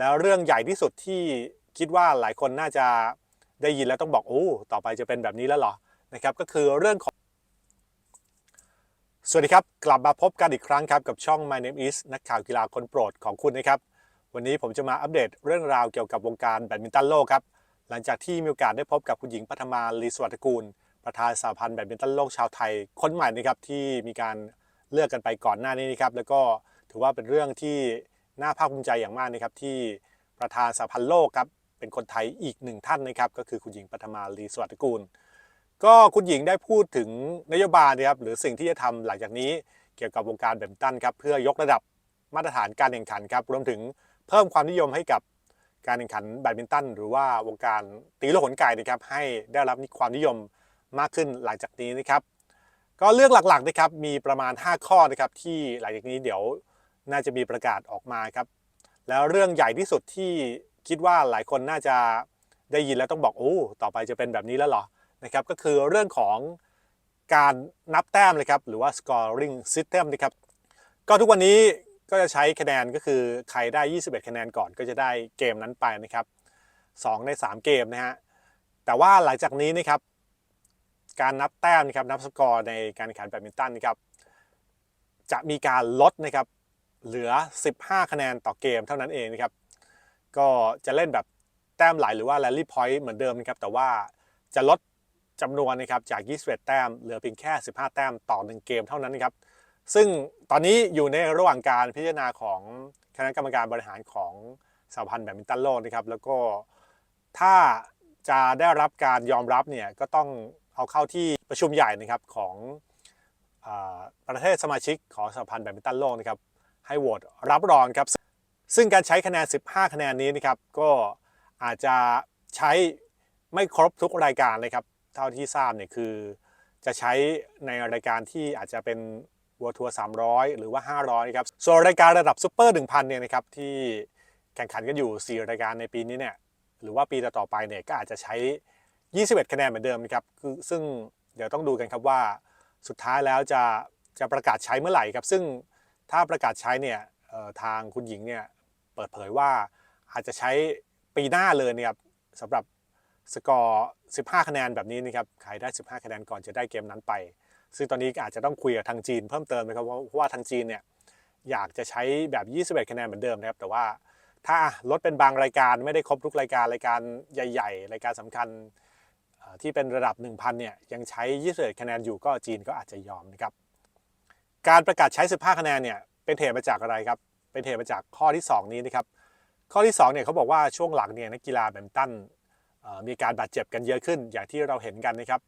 แล้วเรื่องใหญ่ที่สุดที่คิดว่าหลายคนน่าจะได้ยินแล้วต้องบอกโอ้ต่อไปจะเป็นแบบนี้แล้วเหรอนะครับก็คือเรื่องของ สวัสดีครับ กลับมาพบกันอีกครั้งครับกับช่อง My Name Is นักข่าวกีฬาคนโปรดของคุณนะครับ วันนี้ผมจะมาอัปเดตเรื่องราวเกี่ยวกับวงการแบดมินตันโลกครับหลังจากที่มีโอกาสได้พบกับคุณหญิงปัทมาลีสวัสดิกูล ประธานสหพันธ์แบดมินตันโลกชาวไทยคนใหม่นะครับที่มีการเลือกกันไปก่อนหน้านี้นะครับแล้วก็ถือว่าเป็นเรื่องที่ น่าภาคภูมิใจอย่างมากนะครับที่ประธานสหพันธ์โลกครับเป็นคนไทยอีกหนึ่งท่านนะครับก็คือคุณหญิงปัทมาลีสวัสดิกูล ก็คุณหญิงได้พูดถึงนโยบายนะครับหรือสิ่งที่จะทำหลังจากนี้เกี่ยวกับวงการแบดมินตันครับเพื่อยกระดับมาตรฐานการแข่งขันครับรวมถึงเพิ่มความนิยมให้กับการแข่งขันแบดมินตัน หรือว่าวงการตีโลกขนไก่นะครับให้ได้รับความนิยมมากขึ้นหลังจากนี้นะครับ ก็เรื่องหลักๆนะครับมีประมาณ 5 ข้อนะครับที่หลังจากนี้เดี๋ยว น่าจะมีประกาศออกมาครับ แล้วเรื่องใหญ่ที่สุดที่คิดว่าหลายคนน่าจะได้ยินแล้วต้องบอกโอ้ต่อไปจะเป็นแบบนี้แล้วเหรอนะครับก็คือเรื่องของการนับแต้มเลยครับหรือว่า scoring system นะครับก็ทุกวันนี้ก็จะใช้คะแนนก็คือใครได้ 21 คะแนนก่อนก็จะได้เกมนั้นไปนะครับ 2 ใน 3 เกมนะฮะแต่ว่าหลังจากนี้นะครับการนับแต้มนะครับนับสกอร์ในการแข่งขันแบดมินตันนะครับจะมีการลดนะครับ เหลือ 15 คะแนนต่อเกมเท่านั้นเองนะครับ ก็จะเล่นแบบแต้มไหลหรือว่า rally point เหมือนเดิมนะครับ แต่ว่าจะลดจำนวนนะครับจาก 21 แต้ม เหลือเพียงแค่ 15 แต้มต่อ 1 เกมเท่านั้นนะครับ ซึ่งตอนนี้อยู่ในระหว่างการพิจารณาของคณะกรรมการบริหารของสหพันธ์แบดมินตันโลกนะครับ แล้วก็ถ้าจะได้รับการยอมรับเนี่ยก็ต้องเอาเข้าที่ประชุมใหญ่นะครับของอประเทศสมาชิกของสหพันธ์แบดมินตันโลกนะครับ ให้โหวตรับรองครับ ซึ่งการใช้คะแนน 15 คะแนนนี้นะครับก็อาจจะใช้ไม่ครบทุกรายการเลยครับ เท่าที่ทราบเนี่ยคือ จะใช้ในรายการที่อาจจะเป็นวัวทัวร์300 หรือว่า 500ครับส่วนรายการระดับซูเปอร์1,000เนี่ยนะครับที่แข่งขันกันอยู่ 4 รายการในปีนี้เนี่ยหรือว่าปีต่อๆไปเนี่ยก็อาจจะใช้ 21 คะแนนเหมือนเดิมนะครับคือซึ่งเดี๋ยวต้องดูกันครับว่าสุดท้ายแล้วจะจะประกาศใช้เมื่อไหร่ครับ ซึ่ง ถ้าประกาศใช้เนี่ยทางคุณหญิงเนี่ยเปิดเผยว่าอาจจะใช้ปีหน้าเลยเนี่ยครับสำหรับสกอร์ 15 คะแนนแบบนี้นะครับใครได้ 15 คะแนนก่อนจะได้เกมนั้นไป ซึ่งตอนนี้อาจจะต้องคุยกับทางจีนเพิ่มเติมนะครับเพราะว่าทางจีนเนี่ยอยากจะใช้แบบ 21 คะแนนเหมือนเดิมนะครับ แต่ว่าถ้าลดเป็นบางรายการไม่ได้ครบทุกรายการรายการใหญ่ ๆ รายการสำคัญที่เป็นระดับ 1,000เนี่ยยังใช้21คะแนนอยู่ก็จีนก็อาจจะยอมนะครับ การประกาศใช้ 15 คะแนนเนี่ยเป็นเหตุมาจากอะไรครับ เป็นเหตุมาจากข้อที่ 2 นี้นะครับ ข้อที่2เนี่ยเขาบอกว่าช่วงหลังเนี่ยนักกีฬาแบดมินตันมีการบาดเจ็บกันเยอะขึ้นอย่างที่เราเห็นกันนะครับ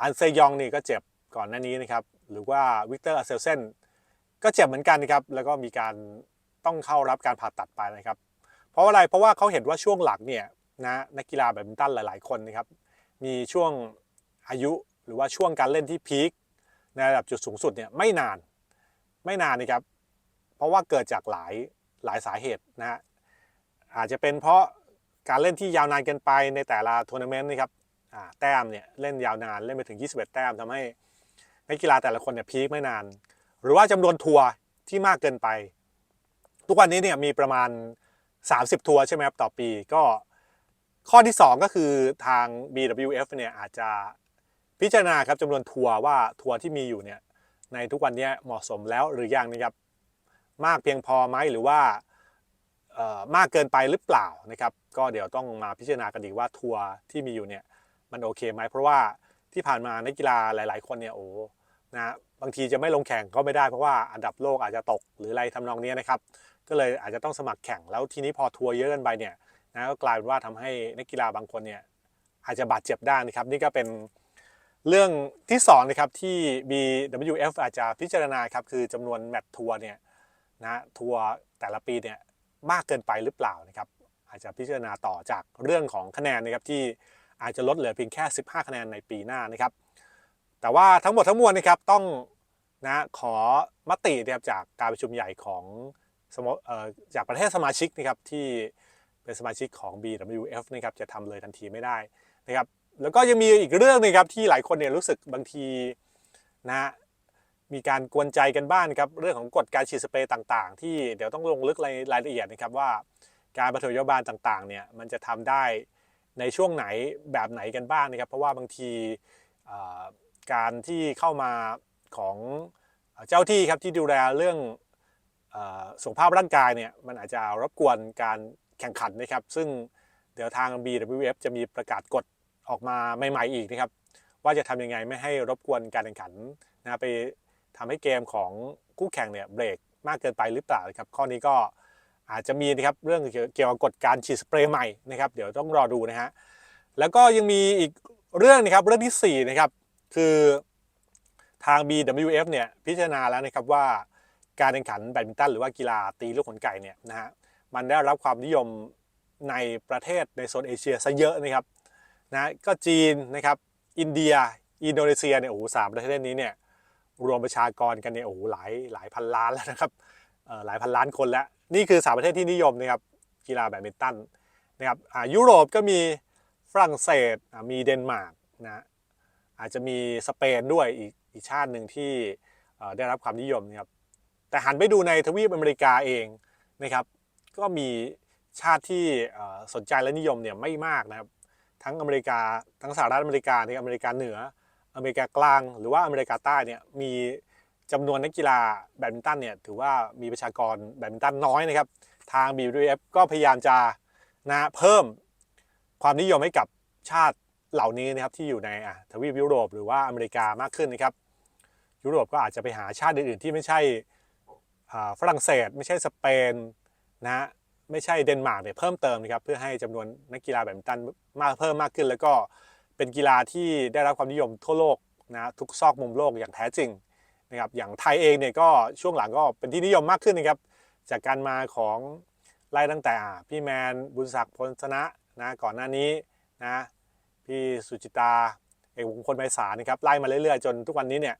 อันเซยองนี่ก็เจ็บก่อนหน้านี้นะครับ หรือว่าวิกเตอร์อาเซลเซนก็เจ็บเหมือนกันนะครับ แล้วก็มีการต้องเข้ารับการผ่าตัดไปนะครับ เพราะอะไร เพราะว่าเขาเห็นว่าช่วงหลังเนี่ยนะนักกีฬาแบดมินตันหลาย ๆ คนนะครับ มีช่วงอายุหรือว่าช่วงการเล่นที่พีค ในระดับจุดสูงสุดเนี่ยไม่นานไม่นานนะครับเพราะว่าเกิดจากหลายหลายสาเหตุนะฮะอาจจะเป็นเพราะการเล่นที่ยาวนานเกินไปในแต่ละทัวร์นาเมนต์นะครับแต้มเนี่ยเล่นยาวนานเล่นไปถึง 21 แต้มทำให้นักกีฬาแต่ละคนเนี่ยพีคไม่นาน หรือว่าจำนวนทัวร์ที่มากเกินไป ทุกวันนี้เนี่ยมีประมาณ 30 ทัวร์ใช่ไหมครับต่อปีก็ข้อที่ 2 ก็คือทาง BWF เนี่ยอาจจะ พิจารณาครับจำนวนทัวร์ว่าทัวร์ที่มีอยู่เนี่ยในทุกวันนี้เหมาะสมแล้วหรือยังนะครับมากเพียงพอไหมหรือว่ามากเกินไปหรือเปล่านะครับ ก็เดี๋ยวต้องมาพิจารณากันดีว่าทัวร์ที่มีอยู่เนี่ยมันโอเคไหมเพราะว่าที่ผ่านมานักกีฬาหลาย ๆ คนเนี่ยโอ้นะบางทีจะไม่ลงแข่งก็ไม่ได้เพราะว่าอันดับโลกอาจจะตกหรืออะไรทำนองนี้นะครับ ก็เลยอาจจะต้องสมัครแข่งแล้วทีนี้พอทัวร์เยอะเกินไปเนี่ยนะก็กลายเป็นว่าทำให้นักกีฬาบางคนเนี่ยอาจจะบาดเจ็บได้นะครับ นี่ก็เป็น เรื่องที่สองนะครับที่ BWF อาจจะพิจารณาครับคือจำนวนแมตช์ทัวร์เนี่ยนะทัวร์แต่ละปีเนี่ยมากเกินไปหรือเปล่านะครับอาจจะพิจารณาต่อจากเรื่องของคะแนนนะครับที่อาจจะลดเหลือเพียงแค่ 15 คะแนนในปีหน้านะครับ แต่ว่าทั้งหมดทั้งมวลนะครับต้องนะขอมตินะครับจากการประชุมใหญ่ของสมเอ่อจากประเทศสมาชิกนะครับที่เป็นสมาชิกของ BWF นะครับจะทำเลยทันทีไม่ได้นะครับ แล้วก็ยังมีอีกเรื่องหนึงครับที่หลายคนเนี่ยรู้สึกบางทีนะมีการกวนใจกันบ้างนครับเรื่องของกฎการฉีดสเปรย์ต่างๆ ที่เดี๋ยวต้องลงลึกในรายละเอียดนะครับว่าการประถมพยาบาลต่างๆเนี่ยมันจะทำได้ในช่วงไหนแบบไหนกันบ้างนะครับ เพราะว่าบางทีการที่เข้ามาของเจ้าที่ครับที่ดูแลเรื่องอสุขภาพร่างกายเนี่ยมันอาจจะรบกวนการแข่งขันนะครับ ซึ่งเดี๋ยวทาง BWF จะมีประกาศกฎ ออกมาใหม่ ๆ อีกนะครับ ว่าจะทำยังไงไม่ให้รบกวนการแข่งขันนะไปทำให้เกมของคู่แข่งเนี่ยเบรกมากเกินไปหรือเปล่าครับ ข้อนี้ก็อาจจะมีนะครับเรื่องเกี่ยวกับกฎการฉีดสเปรย์ใหม่นะครับเดี๋ยวต้องรอดูนะฮะแล้วก็ยังมีอีกเรื่องนะครับเรื่องที่4นะครับคือทาง BWF เนี่ยพิจารณาแล้วนะครับว่าการแข่งขันแบดมินตันหรือว่ากีฬาตีลูกขนไก่เนี่ยนะฮะมันได้รับความนิยมในประเทศในโซนเอเชียซะเยอะนะครับ นะก็จีนนะครับอินเดีย อินโดนีเซียเนี่ยโอ้โหสามประเทศนี้เนี่ยรวมประชากรกันเนี่ยโอ้โหหลายหลายพันล้านแล้วนะครับหลายพันล้านคนแล้ว นี่คือสามประเทศที่นิยมนะครับกีฬาแบดมินตันนะครับอ่ายุโรปก็มีฝรั่งเศสมีเดนมาร์กนะอาจจะมีสเปนด้วยอีกอีกชาติหนึ่งที่ได้รับความนิยมนะครับแต่หันไปดูในทวีปอเมริกาเองนะครับ ก็มีชาติที่สนใจและนิยมเนี่ยไม่มากนะครับ ทั้งอเมริกาทั้งสหรัฐอเมริกาที่อเมริกาเหนือ อเมริกากลาง หรือว่าอเมริกาใต้เนี่ยมีจำนวนนักกีฬาแบดมินตันเนี่ยถือว่ามีประชากรแบดมินตันน้อยนะครับ ทาง BWF ก็พยายามจะนะเพิ่มความนิยมให้กับชาติเหล่านี้นะครับที่อยู่ในอะทวีปยุโรปหรือว่าอเมริกามากขึ้นนะครับ ยุโรปก็อาจจะไปหาชาติอื่นๆที่ไม่ใช่อ่าฝรั่งเศส ไม่ใช่สเปนนะ ไม่ใช่เดนมาร์กเนี่ยเพิ่มเติมนะครับเพื่อให้จำนวนนักกีฬาแบดมินตันมากเพิ่มมากขึ้น แล้วก็เป็นกีฬาที่ได้รับความนิยมทั่วโลกนะทุกซอกมุมโลกอย่างแท้จริงนะครับอย่างไทยเองเนี่ยก็ช่วงหลังก็เป็นที่นิยมมากขึ้นนะครับจากการมาของไล่ตั้งแต่พี่แมนบุญศักดิ์พลชนะนะก่อนหน้านี้นะพี่สุจิตาเอกมงคลไพศาลนะครับไล่มาเรื่อยๆ จนทุกวันนี้เนี่ย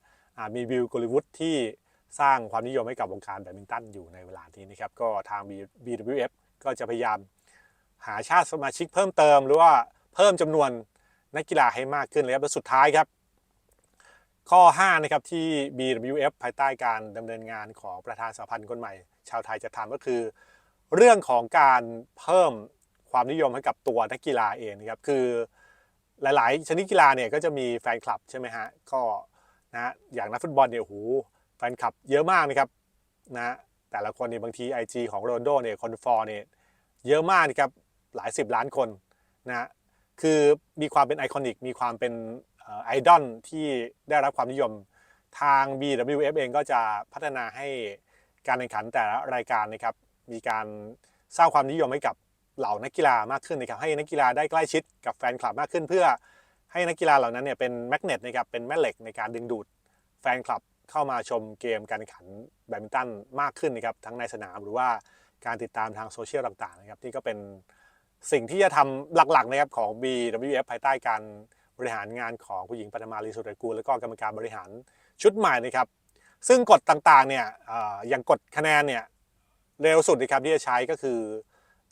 มีวิวกลิวุฒที่ สร้างความนิยมให้กับวงการแบดมินตันอยู่ในเวลานี้นะครับก็ทาง BWF ก็จะพยายามหาชาติสมาชิกเพิ่มเติม หรือว่าเพิ่มจำนวนนักกีฬาให้มากขึ้นเลยครับและสุดท้ายครับ ข้อ 5 นะครับที่ BWF ภายใต้การดำเนินงานของประธานสหพันธ์คนใหม่ ชาวไทยจะทำก็คือ เรื่องของการเพิ่มความนิยมให้กับตัวนักกีฬาเองนะครับคือหลาย ๆ ชนิดกีฬาเนี่ยก็จะมีแฟนคลับใช่ไหมฮะก็นะอย่างนักฟุตบอลเนี่ยโอ้โห แฟนคลับเยอะมากนะครับนะแต่ละคนเนี่ยบางที IG ของโรนโดเนี่ยคนฟอร์เนี่ยเยอะมากนะครับหลายสิบล้านคนนะคือมีความเป็นไอคอนิกมีความเป็นไอดอลที่ได้รับความนิยมทาง BWF เองก็จะพัฒนาให้การแข่งขันแต่ละรายการนะครับมีการสร้างความนิยมให้กับเหล่านักกีฬามากขึ้นนะครับให้นักกีฬาได้ใกล้ชิดกับแฟนคลับมากขึ้น เพื่อให้นักกีฬาเหล่านั้นเนี่ยเป็นแมกเนตนะครับเป็นแม่เหล็กในการดึงดูดแฟนคลับ เข้ามาชมเกมการแข่งขันแบดมินตันมากขึ้นนะครับทั้งในสนามหรือว่าการติดตามทางโซเชียลต่างๆนะครับนี่ก็เป็นสิ่งที่จะทำหลักๆนะครับของ BWF ภายใต้การบริหารงานของผู้หญิงปฐมาลีสุตระกูลและก็กรรมการบริหารชุดใหม่นะครับ ซึ่งกฎต่างๆเนี่ยอย่างกฎคะแนนเนี่ยเร็วสุดนะครับที่จะใช้ก็คือ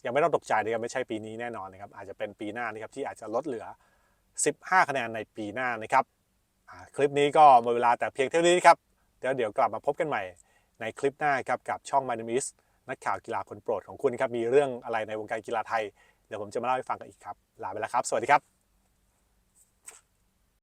ยังไม่ต้องตกใจนะครับไม่ใช่ปีนี้แน่นอนนะครับอาจจะเป็นปีหน้านะครับที่อาจจะลดเหลือ 15 คะแนนในปีหน้านะครับคลิปนี้ก็หมดเวลาแต่เพียงเท่านี้ครับ เดี๋ยวเดี๋ยวกลับมาพบกันใหม่ในคลิปหน้าครับกับช่อง m y n a m e is นักข่าวกีฬาคนโปรดของคุณครับ มีเรื่องอะไรในวงการกีฬาไทย เดี๋ยวผมจะมาเล่าให้ฟังกันอีกครับ ลาไปแล้วครับ สวัสดีครับ